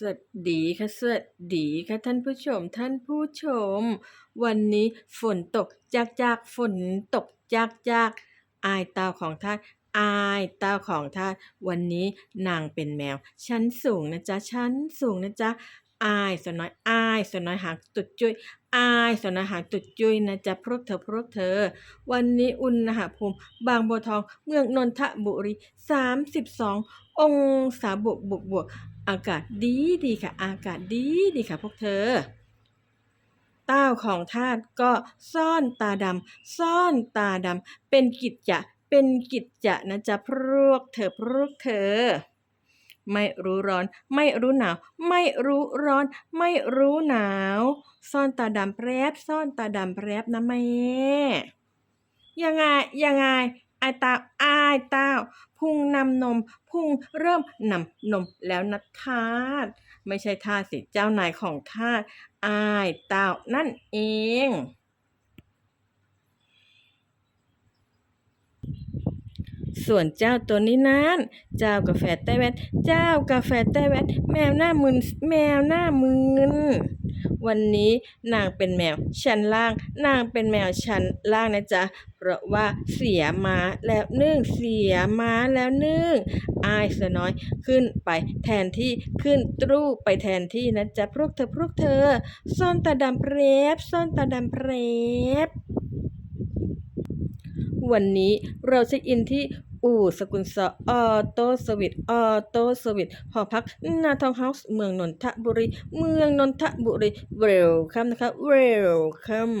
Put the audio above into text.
สวัสดีค่ะสวัสดีค่ะท่านผู้ชม ท่านผู้ชม วันนี้ฝนตกจากจากฝนตกจากจากอายเตาของท่านอายเตาของท่านวันนี้นางเป็นแมว ชั้นสูงนะจ๊ะชั้นสูงนะจ๊ะอายสาวน้อยอายสาวน้อยหางตุดจุยอายสาวน้อยหางตุดจุยนะจ๊ะพวกเธอพวกเธอ วันนี้อุณหภูมิ บางบัวทองเมืองนนทบุรี 32 องศาบวกบวกบวก อากาศดีดีค่ะ อากาศดีดีค่ะพวกเธอ เต้าของทาสก็ซ่อนตาดำซ่อนตาดำเป็นกิจจะเป็นกิจจะนะจ๊ะพวกเธอพวกเธอ ไม่รู้ร้อน ไม่รู้หนาว ไม่รู้ร้อน ไม่รู้หนาว ซ่อนตาดำแปรบซ่อนตาดำแปรบนะแม่ยังไงยังไง ไอายต้าไอายต้าพุงนำนม พุงเริ่มนำนมแล้วนะทาสไม่ใช่ทาสสิเจ้านายของทาสอายต้านั่นเองส่วนเจ้าตัวนี้นั้น เจ้ากาแฟไต้แวนเจ้ากาแฟไต้แวนแมวหน้ามึน แมวหน้ามึน วันนี้นางเป็นแมวชั้นล่าง นางเป็นแมวชั้นล่างนะจ๊ะ เพราะว่าเสียมาแล้วนึ่งเสียมาแล้วนึ่งอายสน้อยขึ้นไปแทนที่ขึ้นตรูไปแทนที่นะจ๊ะพวกเธอพวกเธอ ซ่อนตาดำเพรบซ่อนตาดำเพรบวันนี้เราเช็คอินที่ อู่สกุลสออโต้สวิตออโต้สวิตหอพักนาทองเฮาส์เมืองนนทบุรี เมืองนนทบุรีเวลคัมนะคะเวลคัม